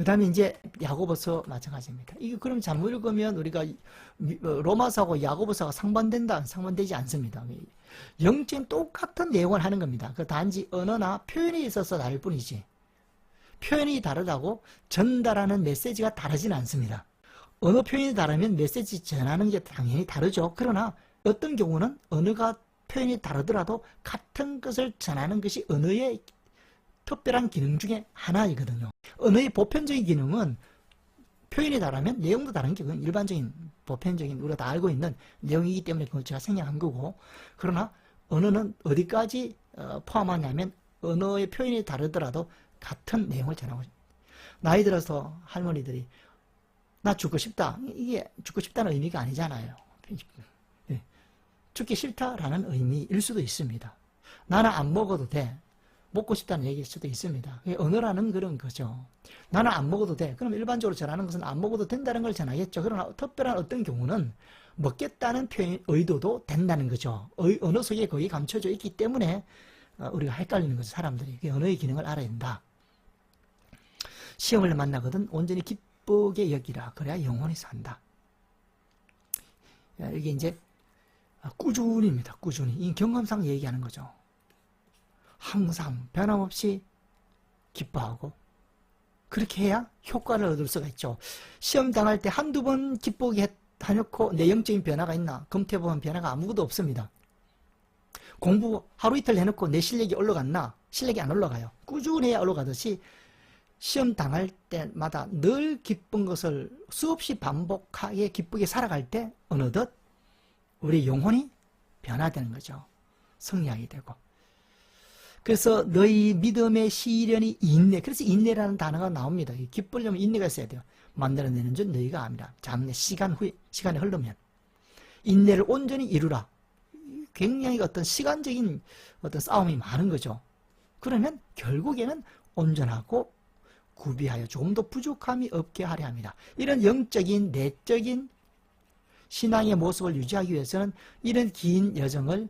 그 다음에 이제 야고보서 마찬가지입니다. 이게 그럼 잘못 읽으면 우리가 미- 어, 로마서하고 야고보서가 상반된다, 상반되지 않습니다. 영적인 똑같은 내용을 하는 겁니다. 그 단지 언어나 표현에 있어서 다를 뿐이지. 표현이 다르다고 전달하는 메시지가 다르진 않습니다. 언어 표현이 다르면 메시지 전하는 게 당연히 다르죠. 그러나 어떤 경우는 언어가 표현이 다르더라도 같은 것을 전하는 것이 언어의 특별한 기능 중에 하나이거든요. 언어의 보편적인 기능은 표현이 다르면 내용도 다른 게 일반적인 보편적인 우리가 다 알고 있는 내용이기 때문에 그걸 제가 생략한 거고 그러나 언어는 어디까지 어, 포함하냐면 언어의 표현이 다르더라도 같은 내용을 전하고. 나이 들어서 할머니들이 나 죽고 싶다 이게 죽고 싶다는 의미가 아니잖아요. 예. 죽기 싫다라는 의미일 수도 있습니다. 나는 안 먹어도 돼. 먹고 싶다는 얘기일 수도 있습니다. 언어라는 그런 거죠. 나는 안 먹어도 돼. 그럼 일반적으로 전하는 것은 안 먹어도 된다는 걸 전하겠죠. 그러나 특별한 어떤 경우는 먹겠다는 표현, 의도도 된다는 거죠. 의, 언어 속에 거기 감춰져 있기 때문에 어, 우리가 헷갈리는 거죠. 사람들이. 그 언어의 기능을 알아야 된다. 시험을 만나거든 온전히 기쁘게 여기라. 그래야 영원히 산다. 야, 이게 이제 꾸준히입니다. 꾸준히. 이 경험상 얘기하는 거죠. 항상 변함없이 기뻐하고 그렇게 해야 효과를 얻을 수가 있죠. 시험 당할 때 한두 번 기쁘게 했- 해놓고 내용적인 변화가 있나? 검토해보면 변화가 아무것도 없습니다. 공부 하루 이틀 해놓고 내 실력이 올라갔나? 실력이 안 올라가요. 꾸준해야 올라가듯이 시험 당할 때마다 늘 기쁜 것을 수없이 반복하게 기쁘게 살아갈 때 어느덧 우리 영혼이 변화되는 거죠. 성장이 되고. 그래서 너희 믿음의 시련이 인내. 그래서 인내라는 단어가 나옵니다. 이 기쁘려면 인내가 있어야 돼요. 만들어내는 줄 너희가 압니다. 장래 시간 후에 시간이 흐르면 인내를 온전히 이루라. 굉장히 어떤 시간적인 어떤 싸움이 많은 거죠. 그러면 결국에는 온전하고 구비하여 조금 더 부족함이 없게 하려 합니다. 이런 영적인 내적인 신앙의 모습을 유지하기 위해서는 이런 긴 여정을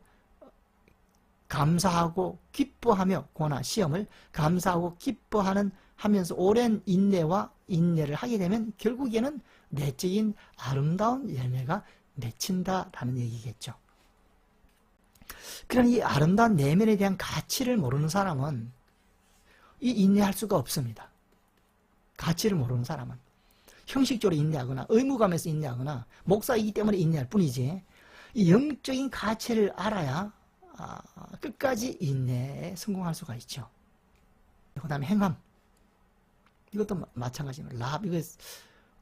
감사하고 기뻐하며 고나 시험을 감사하고 기뻐하는 하면서 오랜 인내와 인내를 하게 되면 결국에는 내적인 아름다운 열매가 맺힌다라는 얘기겠죠. 그런 이 아름다운 내면에 대한 가치를 모르는 사람은 이 인내할 수가 없습니다. 가치를 모르는 사람은 형식적으로 인내하거나 의무감에서 인내하거나 목사이기 때문에 인내할 뿐이지 이 영적인 가치를 알아야 아, 끝까지 인내에 성공할 수가 있죠. 그 다음에 행함. 이것도 마- 마찬가지입니다. 라합, 이거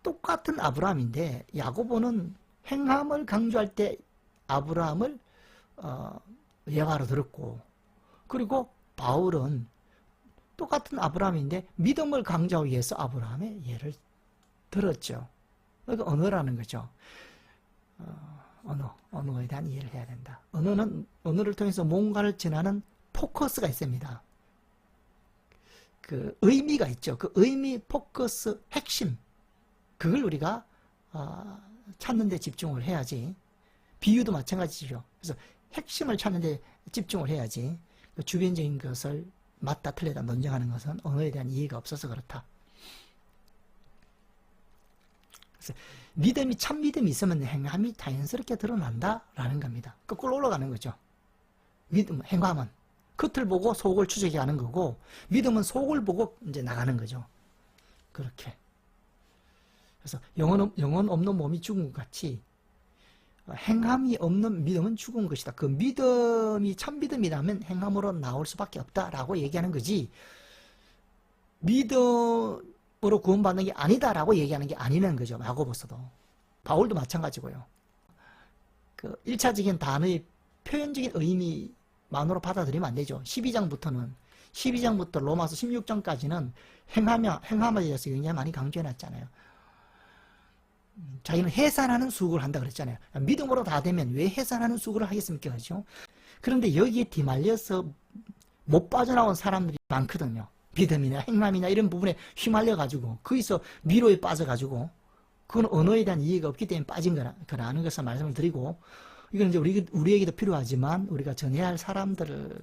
똑같은 아브라함인데, 야고보는 행함을 강조할 때 아브라함을, 어, 예화로 들었고, 그리고 바울은 똑같은 아브라함인데, 믿음을 강조하기 위해서 아브라함의 예를 들었죠. 그러니까 언어라는 거죠. 어, 언어, 언어에 대한 이해를 해야 된다. 언어는, 언어를 통해서 뭔가를 전하는 포커스가 있습니다. 그 의미가 있죠. 그 의미, 포커스, 핵심. 그걸 우리가, 아, 찾는 데 집중을 해야지. 비유도 마찬가지죠. 그래서 핵심을 찾는 데 집중을 해야지. 그 주변적인 것을 맞다 틀리다 논쟁하는 것은 언어에 대한 이해가 없어서 그렇다. 그래서 믿음이 참 믿음이 있으면 행함이 자연스럽게 드러난다라는 겁니다. 거꾸로 올라가는 거죠. 믿음, 행함은 겉을 보고 속을 추적해 가는 거고 믿음은 속을 보고 이제 나가는 거죠. 그렇게. 그래서 영혼, 없- 영혼 없는 몸이 죽은 것 같이 어, 행함이 없는 믿음은 죽은 것이다. 그 믿음이 참 믿음이라면 행함으로 나올 수밖에 없다라고 얘기하는 거지. 믿음 으로 구원받는 게 아니다라고 얘기하는 게 아니라는 거죠. 야고보서도. 바울도 마찬가지고요. 그 1차적인 단어의 표현적인 의미만으로 받아들이면 안 되죠. 12장부터는 12장부터 로마서 16장까지는 행하며 행함에 대해서 굉장히 많이 강조해 놨잖아요. 음, 자기는 해산하는 수고를 한다 그랬잖아요. 믿음으로 다 되면 왜 해산하는 수고를 하겠습니까? 그죠? 그런데 여기에 뒤말려서 못 빠져나온 사람들이 많거든요. 믿음이나 행함이나 이런 부분에 휘말려가지고, 거기서 미로에 빠져가지고, 그건 언어에 대한 이해가 없기 때문에 빠진 거라, 거라는 것을 말씀을 드리고, 이건 이제 우리, 우리에게도 필요하지만, 우리가 전해야 할 사람들에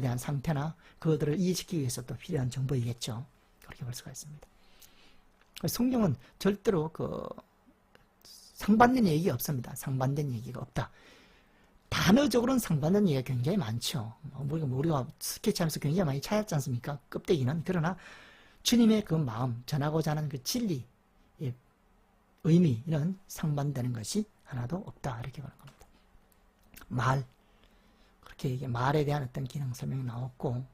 대한 상태나, 그들을 이해시키기 위해서 또 필요한 정보이겠죠. 그렇게 볼 수가 있습니다. 성경은 절대로 그 상반된 얘기가 없습니다. 상반된 얘기가 없다. 단어적으로는 상반된 얘기가 굉장히 많죠. 뭐 우리가, 우리가 스케치하면서 굉장히 많이 찾았지 않습니까? 껍데기는. 그러나 주님의 그 마음, 전하고자 하는 그 진리, 의 의미는 상반되는 것이 하나도 없다. 이렇게 보는 겁니다. 말. 그렇게 이게 말에 대한 어떤 기능 설명이 나왔고,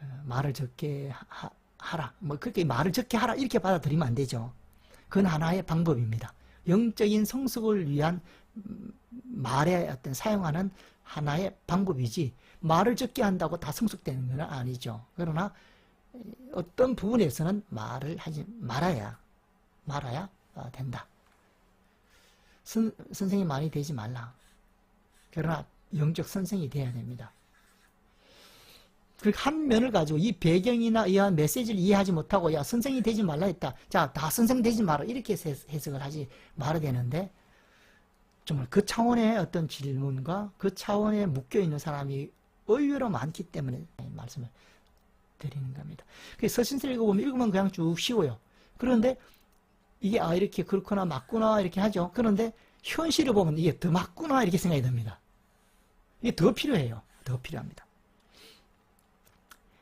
어, 말을 적게 하, 하라. 뭐 그렇게 말을 적게 하라. 이렇게 받아들이면 안 되죠. 그건 하나의 방법입니다. 영적인 성숙을 위한 음, 말에 어떤 사용하는 하나의 방법이지 말을 적게 한다고 다 성숙되는 건 아니죠. 그러나 어떤 부분에서는 말을 하지 말아야 말아야 어, 된다. 선, 선생이 많이 되지 말라. 그러나 영적 선생이 돼야 됩니다. 그한 면을 가지고 이 배경이나 이 메시지를 이해하지 못하고 야 선생이 되지 말라 했다. 자, 다 선생 되지 마라. 이렇게 해석을 하지 말아야 되는데 정말 그 차원의 어떤 질문과 그 차원에 묶여 있는 사람이 의외로 많기 때문에 말씀을 드리는 겁니다. 그 서신서 읽어보면 읽으면 그냥 쭉 쉬워요. 그런데 이게 아 이렇게 그렇구나 맞구나 이렇게 하죠. 그런데 현실을 보면 이게 더 맞구나 이렇게 생각이 듭니다. 이게 더 필요해요. 더 필요합니다.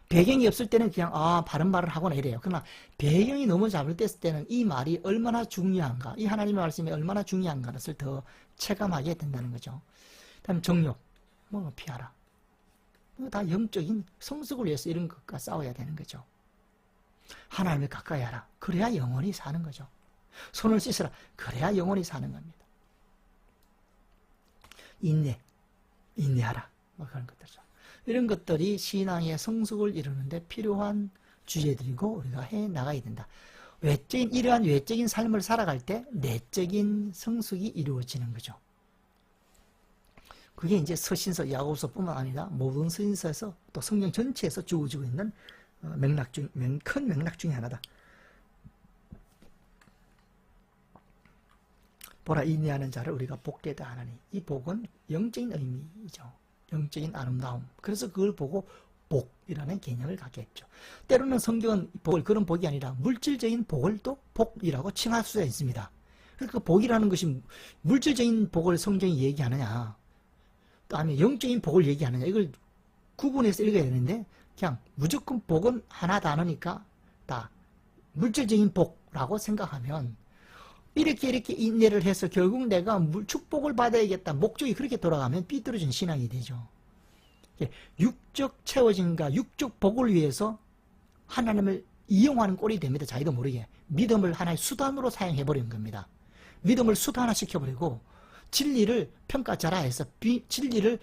배경이 없을 때는 그냥 아 바른 말을 하거나 이래요. 그러나 배경이 너무 잘못됐을 때는 이 말이 얼마나 중요한가, 이 하나님의 말씀이 얼마나 중요한가를 더 체감하게 된다는 거죠. 다음 정욕, 뭐 피하라. 다 영적인 성숙을 위해서 이런 것과 싸워야 되는 거죠. 하나님을 가까이 하라. 그래야 영원히 사는 거죠. 손을 씻으라. 그래야 영원히 사는 겁니다. 인내, 인내하라. 뭐 그런 것들이죠. 이런 것들이 신앙의 성숙을 이루는데 필요한 주제들이고 우리가 해 나가야 된다. 외적인 이러한 외적인 삶을 살아갈 때 내적인 성숙이 이루어지는 거죠. 그게 이제 서신서 야고보서뿐만 아니라 모든 서신서에서 또 성경 전체에서 주어지고 있는 어, 맥락 중, 큰 맥락 중에 하나다. 보라 인내하는 자를 우리가 복되다 하나니 이 복은 영적인 의미이죠. 영적인 아름다움. 그래서 그걸 보고 복이라는 개념을 갖게 했죠. 때로는 성경은 복을 그런 복이 아니라 물질적인 복을 또 복이라고 칭할 수가 있습니다. 그러니까 복이라는 것이 물질적인 복을 성경이 얘기하느냐, 다음에 영적인 복을 얘기하느냐 이걸 구분해서 읽어야 되는데 그냥 무조건 복은 하나 단어니까 다 물질적인 복라고 생각하면 이렇게 이렇게 인내를 해서 결국 내가 축복을 받아야겠다. 목적이 그렇게 돌아가면 삐뚤어진 신앙이 되죠. 예, 육적 채워짐과 육적 복을 위해서 하나님을 이용하는 꼴이 됩니다. 자기도 모르게. 믿음을 하나의 수단으로 사용해버리는 겁니다. 믿음을 수단화시켜버리고 진리를 평가자라 해서 진리를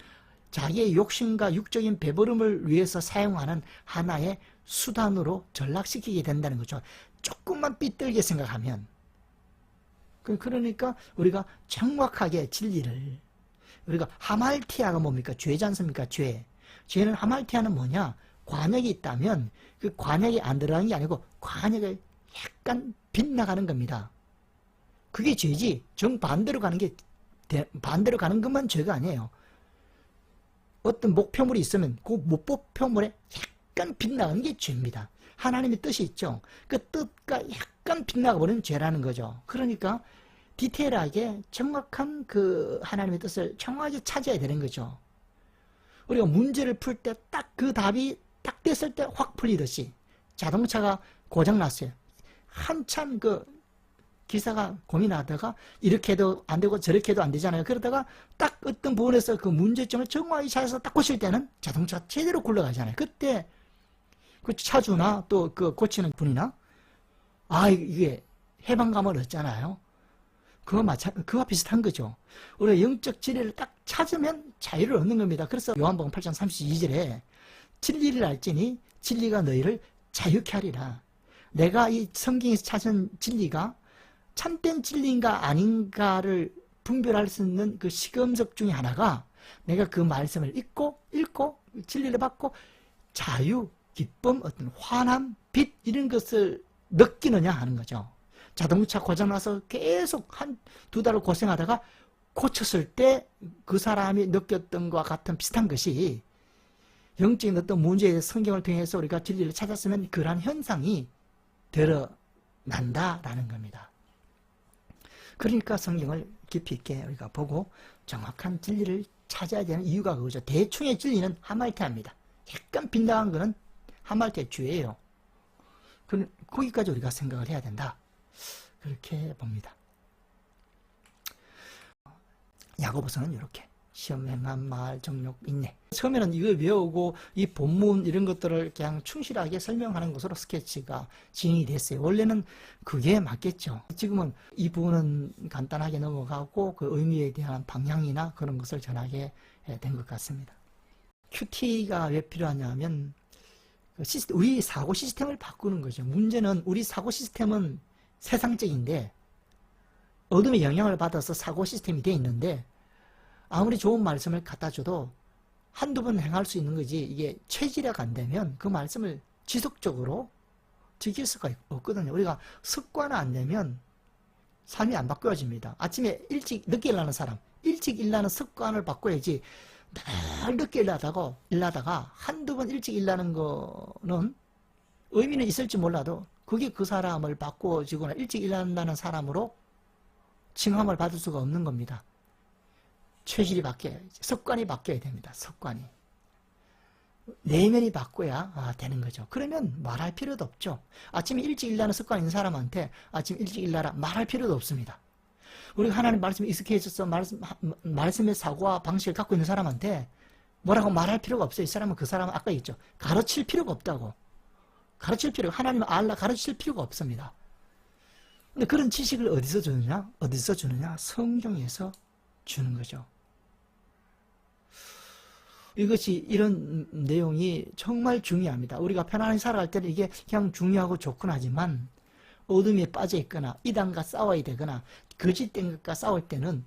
자기의 욕심과 육적인 배부름을 위해서 사용하는 하나의 수단으로 전락시키게 된다는 거죠. 조금만 삐뚤게 생각하면 그, 그러니까 우리가 정확하게 진리를 우리가 하말티아가 뭡니까? 죄지 않습니까? 죄. 죄는 하말티아는 뭐냐? 관역이 있다면 그 관역이 안 들어가는 게 아니고 관역을 약간 빗나가는 겁니다. 그게 죄지. 정반대로 가는 게 반대로 가는 것만 죄가 아니에요. 어떤 목표물이 있으면 그 목표물에 약간 빗나가는 게 죄입니다. 하나님의 뜻이 있죠. 그 뜻과 약간 빗나가 버리는 죄라는 거죠. 그러니까 디테일하게 정확한 그 하나님의 뜻을 정확하게 찾아야 되는 거죠. 우리가 문제를 풀 때 딱 그 답이 딱 됐을 때 확 풀리듯이 자동차가 고장 났어요. 한참 그 기사가 고민하다가 이렇게 해도 안 되고 저렇게 해도 안 되잖아요. 그러다가 딱 어떤 부분에서 그 문제점을 정확히 찾아서 딱 고칠 때는 자동차가 제대로 굴러가잖아요. 그때 그 차주나 또 그 고치는 분이나 아 이게 해방감을 얻잖아요. 그와 마찬 그와 비슷한 거죠. 우리가 영적 진리를 딱 찾으면 자유를 얻는 겁니다. 그래서 요한복음 8장 32절에 진리를 알지니 진리가 너희를 자유케 하리라. 내가 이 성경에서 찾은 진리가 참된 진리인가 아닌가를 분별할 수 있는 그 시금석 중에 하나가 내가 그 말씀을 읽고 읽고 진리를 받고 자유, 기쁨, 어떤 화남, 빛 이런 것을 느끼느냐 하는 거죠. 자동차 고장나서 계속 한 두 달을 고생하다가 고쳤을 때 그 사람이 느꼈던 것과 같은 비슷한 것이 영적인 어떤 문제에 성경을 통해서 우리가 진리를 찾았으면 그러한 현상이 들어 난다라는 겁니다. 그러니까 성경을 깊이 있게 우리가 보고 정확한 진리를 찾아야 되는 이유가 그거죠. 대충의 진리는 하말테합니다. 약간 빈당한 거는 하말테 주예요. 그, 거기까지 우리가 생각을 해야 된다. 그렇게 봅니다. 야고보서는 이렇게 시험 행한 말 정욕 인내 처음에는 이걸 외우고 이 본문 이런 것들을 그냥 충실하게 설명하는 것으로 스케치가 진행이 됐어요. 원래는 그게 맞겠죠. 지금은 이 부분은 간단하게 넘어가고 그 의미에 대한 방향이나 그런 것을 전하게 된 것 같습니다. QT가 왜 필요하냐면 그 우리 사고 시스템을 바꾸는 거죠. 문제는 우리 사고 시스템은 세상적인데 어둠의 영향을 받아서 사고 시스템이 돼 있는데 아무리 좋은 말씀을 갖다 줘도 한두 번 행할 수 있는 거지 이게 체질화가 안 되면 그 말씀을 지속적으로 지킬 수가 없거든요. 우리가 습관화 안 되면 삶이 안 바뀌어집니다. 아침에 일찍 늦게 일어나는 사람 일찍 일어나는 습관을 바꿔야지 늘 늦게 일하다가 일하다가 한두 번 일찍 일하는 거는 의미는 있을지 몰라도 그게 그 사람을 바꿔주거나 일찍 일어난다는 사람으로 칭함을 받을 수가 없는 겁니다. 체질이 바뀌어야 습관이 바뀌어야 됩니다. 습관이. 내면이 바꿔야 아, 되는 거죠. 그러면 말할 필요도 없죠. 아침에 일찍 일어나는 습관 있는 사람한테 아침 일찍 일어나라 말할 필요도 없습니다. 우리가 하나님 말씀에 익숙해져서 말씀, 말씀의 사고와 방식을 갖고 있는 사람한테 뭐라고 말할 필요가 없어요. 이 사람은 그 사람은 아까 있죠. 가르칠 필요가 없다고. 가르칠 필요, 하나님 알라 가르칠 필요가 없습니다. 근데 그런 지식을 어디서 주느냐? 어디서 주느냐? 성경에서 주는 거죠. 이것이 이런 내용이 정말 중요합니다. 우리가 편안히 살아갈 때는 이게 그냥 중요하고 좋군 하지만 어둠에 빠져 있거나 이단과 싸워야 되거나 거짓된 것과 싸울 때는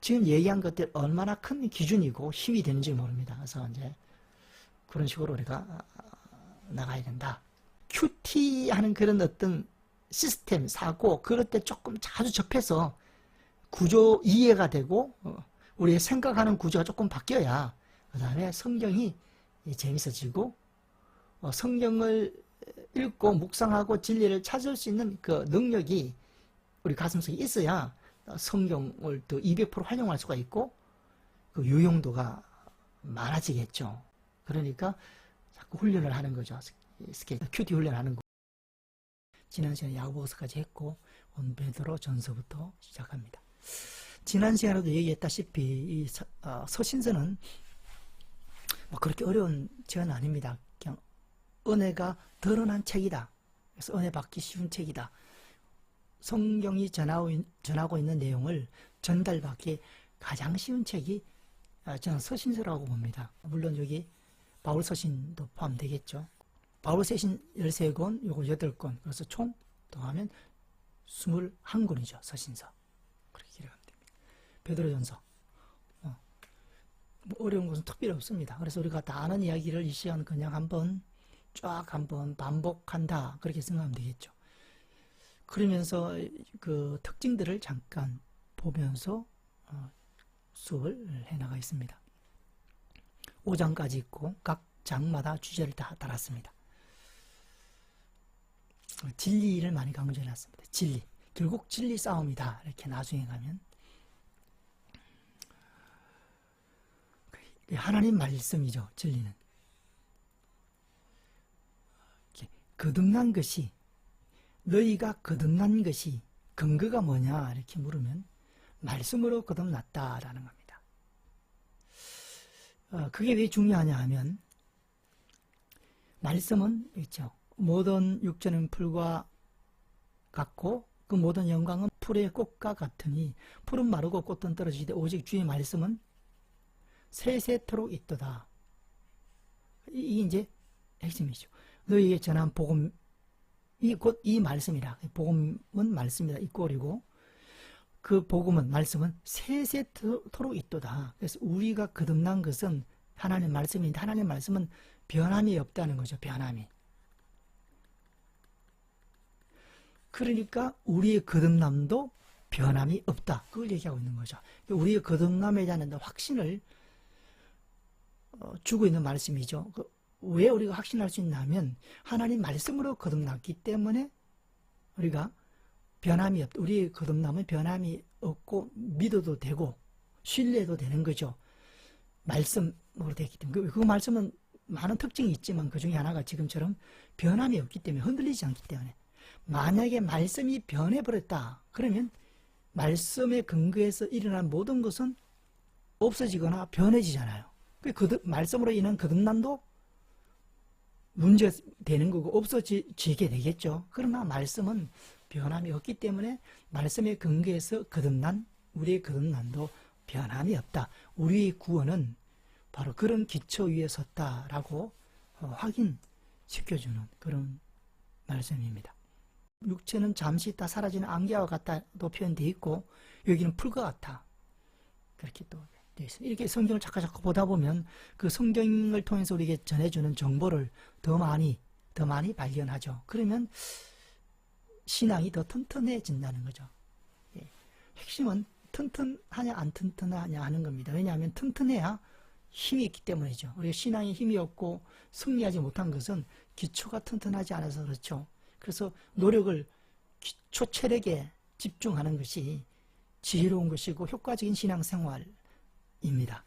지금 얘기한 것들 얼마나 큰 기준이고 힘이 되는지 모릅니다. 그래서 이제 그런 식으로 우리가 나가야 된다. QT 하는 그런 어떤 시스템, 사고, 그럴 때 조금 자주 접해서 구조 이해가 되고, 어, 우리의 생각하는 구조가 조금 바뀌어야, 그 다음에 성경이 재밌어지고, 어, 성경을 읽고 묵상하고 진리를 찾을 수 있는 그 능력이 우리 가슴속에 있어야 성경을 더200% 활용할 수가 있고, 그 유용도가 많아지겠죠. 그러니까 자꾸 훈련을 하는 거죠. 스케치, 큐티 훈련하는 거. 지난 시간에 야고보서까지 했고 오늘 베드로 전서부터 시작합니다. 지난 시간에도 얘기했다시피 이 서, 어, 서신서는 뭐 그렇게 어려운 책은 아닙니다. 그냥 은혜가 드러난 책이다. 그래서 은혜 받기 쉬운 책이다. 성경이 전하고, 전하고 있는 내용을 전달받기 가장 쉬운 책이 아, 저는 서신서라고 봅니다. 물론 여기 바울 서신도 포함되겠죠. 바울 서신 13권, 요거 8권. 그래서 총 더하면 21권이죠. 서신서. 그렇게 기록하면 됩니다. 베드로전서. 어, 뭐 어려운 것은 특별히 없습니다. 그래서 우리가 다 아는 이야기를 이 시간 그냥 한번 쫙 한번 반복한다. 그렇게 생각하면 되겠죠. 그러면서 그 특징들을 잠깐 보면서 어, 수업을 해나가 있습니다. 5장까지 있고 각 장마다 주제를 다 달았습니다. 진리를 많이 강조해 놨습니다. 진리. 결국 진리 싸움이다. 이렇게 나중에 가면. 하나님 말씀이죠. 진리는. 거듭난 것이, 너희가 거듭난 것이 근거가 뭐냐? 이렇게 물으면, 말씀으로 거듭났다라는 겁니다. 어, 그게 왜 중요하냐 하면, 말씀은 있죠. 모든 육체는 풀과 같고 그 모든 영광은 풀의 꽃과 같으니 풀은 마르고 꽃은 떨어지되 오직 주의 말씀은 세세토록 있도다. 이게 이제 핵심이죠. 너희에게 전한 복음 이 곧 이 말씀이라. 복음은 말씀이다. 이 꼴이고 그 복음은 말씀은 세세토록 있도다. 그래서 우리가 거듭난 것은 하나님 말씀인데 하나님 말씀은 변함이 없다는 거죠. 변함이. 그러니까 우리의 거듭남도 변함이 없다. 그걸 얘기하고 있는 거죠. 우리의 거듭남에 대한 확신을 어, 주고 있는 말씀이죠. 그왜 우리가 확신할 수 있냐면 하나님 말씀으로 거듭났기 때문에 우리가 변함이 없, 우리 거듭남은 변함이 없고 믿어도 되고 신뢰도 되는 거죠. 말씀으로 되기 때문에 그, 그 말씀은 많은 특징이 있지만 그 중에 하나가 지금처럼 변함이 없기 때문에 흔들리지 않기 때문에 만약에 말씀이 변해버렸다 그러면 말씀의 근거에서 일어난 모든 것은 없어지거나 변해지잖아요. 그 말씀으로 인한 거듭남도 문제가 되는 거고 없어지게 되겠죠. 그러나 말씀은 변함이 없기 때문에 말씀의 근거에서 거듭난 우리의 거듭남도 변함이 없다. 우리의 구원은 바로 그런 기초 위에 섰다라고 어, 확인시켜주는 그런 말씀입니다. 육체는 잠시 있다 사라지는 안개와 같다도 표현되어 있고 여기는 풀과 같아 그렇게 또 되어 있습니다. 이렇게 성경을 자꾸 자꾸 보다 보면 그 성경을 통해서 우리에게 전해주는 정보를 더 많이 더 많이 발견하죠. 그러면 신앙이 더 튼튼해진다는 거죠. 예. 핵심은 튼튼하냐 안 튼튼하냐 하는 겁니다. 왜냐하면 튼튼해야 힘이 있기 때문이죠. 우리가 신앙에 힘이 없고 승리하지 못한 것은 기초가 튼튼하지 않아서 그렇죠. 그래서 노력을 기초 체력에 집중하는 것이 지혜로운 것이고 효과적인 신앙생활입니다.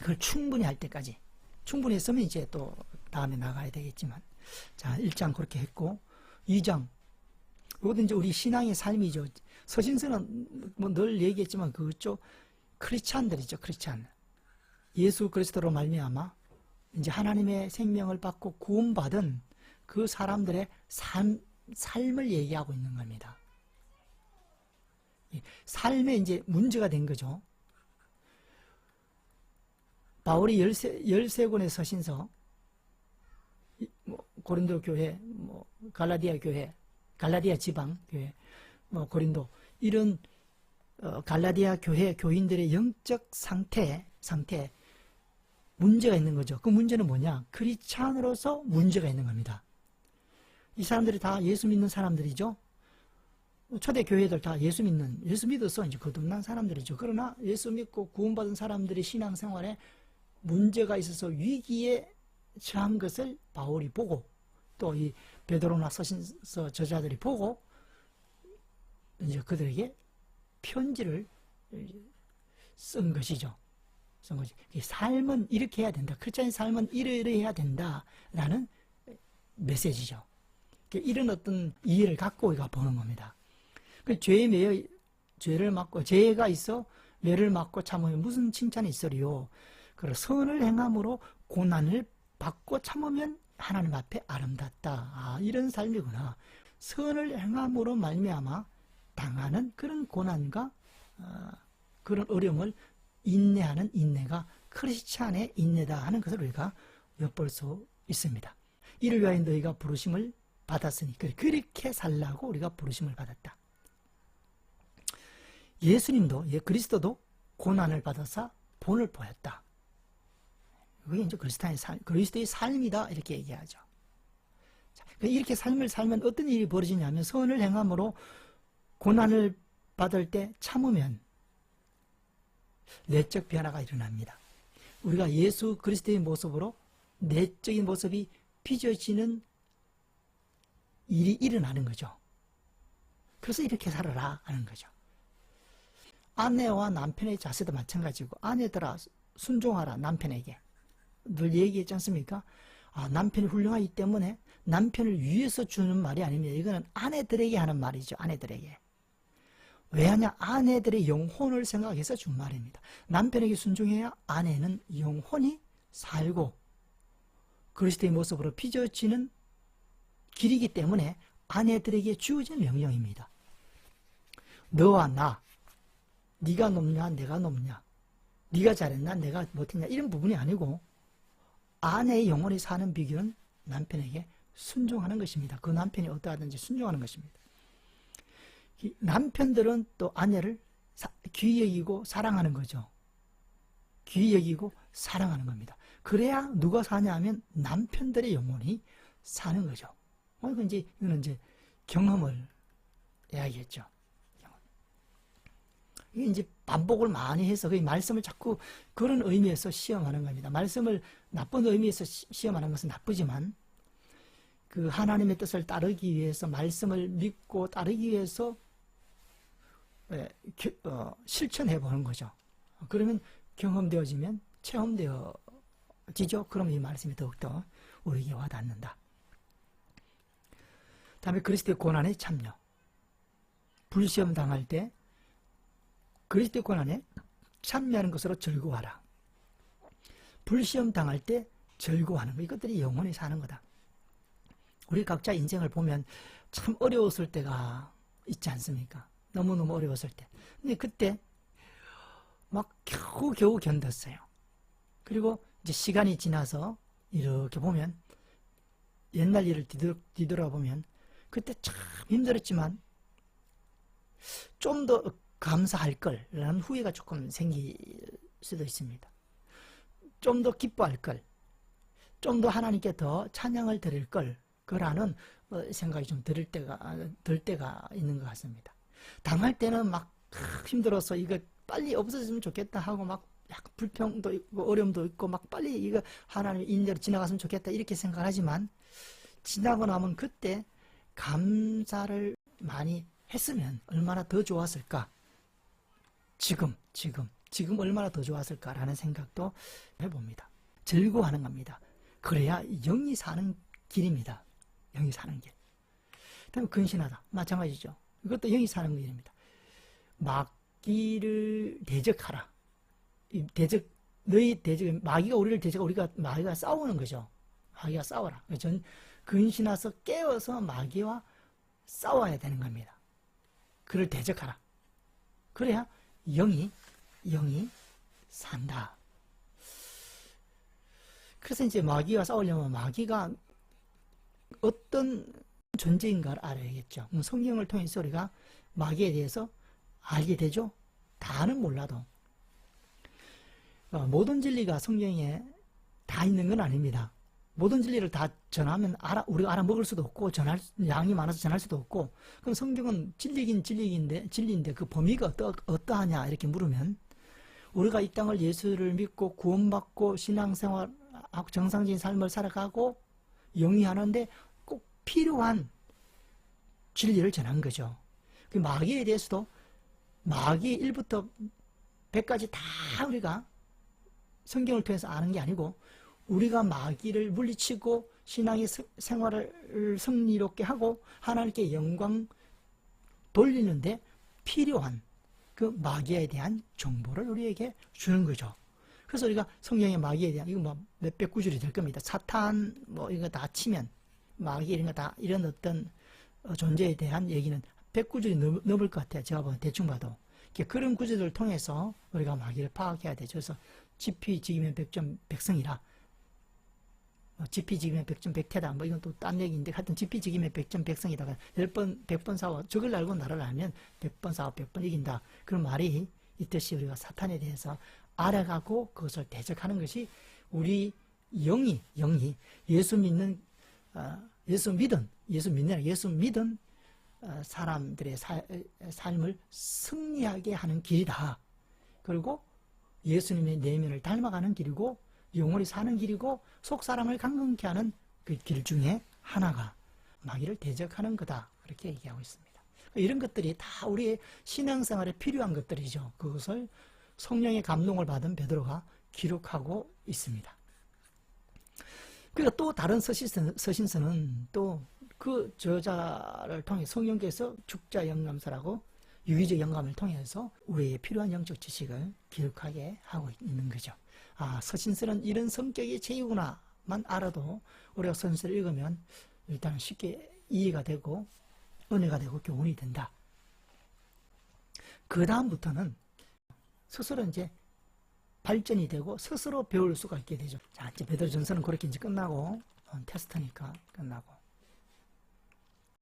그걸 충분히 할 때까지 충분히 했으면 이제 또 다음에 나가야 되겠지만 자 1장 그렇게 했고 2장 이것도 이제 우리 신앙의 삶이죠. 서신서는 뭐 늘 얘기했지만 그쪽 크리스찬들이죠. 크리스찬 예수 그리스도로 말미암아 이제 하나님의 생명을 받고 구원받은 그 사람들의 삶, 삶을 얘기하고 있는 겁니다. 삶에 이제 문제가 된 거죠. 바울이 열세, 열세권의 서신서, 뭐, 고린도 교회, 뭐, 갈라디아 교회, 갈라디아 지방 교회, 뭐, 고린도, 이런, 어, 갈라디아 교회 교인들의 영적 상태, 상태, 문제가 있는 거죠. 그 문제는 뭐냐? 크리스찬으로서 문제가 있는 겁니다. 이 사람들이 다 예수 믿는 사람들이죠. 초대 교회들 다 예수 믿는 예수 믿어서 이제 거듭난 사람들이죠. 그러나 예수 믿고 구원받은 사람들의 신앙생활에 문제가 있어서 위기에 처한 것을 바울이 보고 또 이 베드로나 서신서 저자들이 보고 이제 그들에게 편지를 쓴 것이죠. 쓴 거지. 삶은 이렇게 해야 된다. 크리스찬의 삶은 이러이러해야 된다라는 메시지죠. 이런 어떤 이해를 갖고 우리가 보는 겁니다. 그 죄에 매여 죄를 맡고 죄가 있어 매를 맡고 참으면 무슨 칭찬이 있으리요. 그 선을 행함으로 고난을 받고 참으면 하나님 앞에 아름답다. 아, 이런 삶이구나. 선을 행함으로 말미암아 당하는 그런 고난과 어, 그런 어려움을 인내하는 인내가 크리스찬의 인내다 하는 것을 우리가 엿볼 수 있습니다. 이를 위하여 너희가 부르심을 받았으니 그렇게 살라고 우리가 부르심을 받았다. 예수님도 예, 그리스도도 고난을 받아서 본을 보였다. 그게 이제 그리스도의 삶, 그리스도의 삶이다 이렇게 얘기하죠. 자, 이렇게 삶을 살면 어떤 일이 벌어지냐면 선을 행함으로 고난을 받을 때 참으면 내적 변화가 일어납니다. 우리가 예수 그리스도의 모습으로 내적인 모습이 빚어지는 일이 일어나는 거죠. 그래서 이렇게 살아라 하는 거죠. 아내와 남편의 자세도 마찬가지고 아내들아 순종하라 남편에게 늘 얘기했지 않습니까? 아, 남편이 훌륭하기 때문에 남편을 위해서 주는 말이 아닙니다. 이거는 아내들에게 하는 말이죠. 아내들에게. 왜 하냐? 아내들의 영혼을 생각해서 준 말입니다. 남편에게 순종해야 아내는 영혼이 살고 그리스도의 모습으로 빚어지는 길이기 때문에 아내들에게 주어진 명령입니다. 너와 나, 네가 높냐, 내가 높냐, 네가 잘했나, 내가 못했냐 이런 부분이 아니고 아내의 영혼이 사는 비결은 남편에게 순종하는 것입니다. 그 남편이 어떠하든지 순종하는 것입니다. 남편들은 또 아내를 귀히 여기고 사랑하는 거죠. 귀히 여기고 사랑하는 겁니다. 그래야 누가 사냐 하면 남편들의 영혼이 사는 거죠. 어, 이건 이제, 이거는 이제 경험을 이야기했죠. 이게 이제 반복을 많이 해서 그 말씀을 자꾸 그런 의미에서 시험하는 겁니다. 말씀을 나쁜 의미에서 시험하는 것은 나쁘지만 그 하나님의 뜻을 따르기 위해서 말씀을 믿고 따르기 위해서 예, 겨- 어, 실천해 보는 거죠. 그러면 경험되어지면 체험되어지죠. 그럼 이 말씀이 더욱더 우리에게 와닿는다. 다음에 그리스도의 고난에 참여. 불시험 당할 때 그리스도의 고난에 참여하는 것으로 즐거워하라. 불시험 당할 때 즐거워하는 거. 이것들이 영원히 사는 거다. 우리 각자 인생을 보면 참 어려웠을 때가 있지 않습니까? 너무너무 어려웠을 때. 근데 그때 막 겨우 겨우 견뎠어요. 그리고 이제 시간이 지나서 이렇게 보면 옛날 일을 뒤돌, 뒤돌아보면 그때 참 힘들었지만 좀 더 감사할 걸라는 후회가 조금 생길 수도 있습니다. 좀 더 기뻐할 걸, 좀 더 하나님께 더 찬양을 드릴 걸, 그라는 어, 생각이 좀들 때가, 들 때가 있는 것 같습니다. 당할 때는 막 힘들어서 이거 빨리 없어졌으면 좋겠다 하고 막 약간 불평도 있고 어려움도 있고 막 빨리 이거 하나님 인대로 지나갔으면 좋겠다 이렇게 생각하지만 지나고 나면 그때 감사를 많이 했으면 얼마나 더 좋았을까? 지금 지금 지금 얼마나 더 좋았을까라는 생각도 해봅니다. 즐거워하는 겁니다. 그래야 영이 사는 길입니다. 영이 사는 길. 그다음에 근신하다. 마찬가지죠. 이것도 영이 사는 길입니다. 마귀를 대적하라. 이 대적 너희 대적 마귀가 우리를 대적 우리가 마귀가 싸우는 거죠. 마귀가 싸워라. 전 근신하서 깨어서 마귀와 싸워야 되는 겁니다 그를 대적하라 그래야 영이 영이 산다 그래서 이제 마귀와 싸우려면 마귀가 어떤 존재인가를 알아야겠죠. 그럼 성경을 통해서 우리가 마귀에 대해서 알게 되죠. 다는 몰라도 어, 모든 진리가 성경에 다 있는 건 아닙니다. 모든 진리를 다 전하면 알아, 우리가 알아먹을 수도 없고 전할 양이 많아서 전할 수도 없고 그럼 성경은 진리긴 진리인데 진리인데 그 범위가 어떠, 어떠하냐 이렇게 물으면 우리가 이 땅을 예수를 믿고 구원받고 신앙생활 정상적인 삶을 살아가고 영위하는데 꼭 필요한 진리를 전한 거죠. 그 마귀에 대해서도 마귀 1부터 100까지 다 우리가 성경을 통해서 아는 게 아니고 우리가 마귀를 물리치고 신앙의 스- 생활을 승리롭게 하고 하나님께 영광 돌리는데 필요한 그 마귀에 대한 정보를 우리에게 주는 거죠. 그래서 우리가 성경의 마귀에 대한 이거 뭐 몇백 구절이 될 겁니다. 사탄 뭐 이거 다 치면 마귀 이런 거 다 이런 어떤 어, 존재에 대한 얘기는 백 구절이 넘, 넘을 것 같아요. 제가 보면 대충 봐도 그런 구절을 통해서 우리가 마귀를 파악해야 되죠. 그래서 지피 지기면 백점 백성이라 뭐 지피지기면 백점 백태다 뭐 이건 또 딴 얘기인데 하여튼 지피지기면 백점 백성이다가 열번 백번 싸워 적을 알고 나를 알면 백 번 싸워 백 번 이긴다 그런 말이 있듯이 우리가 사탄에 대해서 알아가고 그것을 대적하는 것이 우리 영이 영이 예수 믿는 어, 예수 믿은 예수 믿는 예수 믿은 어, 사람들의 사- 삶을 승리하게 하는 길이다. 그리고 예수님의 내면을 닮아가는 길이고 영원히 사는 길이고 속 사람을 강건케 하는 그 길 중에 하나가 마귀를 대적하는 거다. 그렇게 얘기하고 있습니다. 이런 것들이 다 우리의 신앙생활에 필요한 것들이죠. 그것을 성령의 감동을 받은 베드로가 기록하고 있습니다. 그리고 또 다른 서신서, 서신서 는 또 그 저자를 통해 성령께서 죽자 영감서라고 유기적 영감을 통해서 우리의 필요한 영적 지식을 기록하게 하고 있는 거죠. 아, 서신서는 이런 성격의 책이구나만 알아도 우리가 서신서를 읽으면 일단 쉽게 이해가 되고 은혜가 되고 교훈이 된다. 그 다음부터는 스스로 이제 발전이 되고 스스로 배울 수가 있게 되죠. 자, 이제 베드로전서는 그렇게 이제 끝나고 어, 테스트니까 끝나고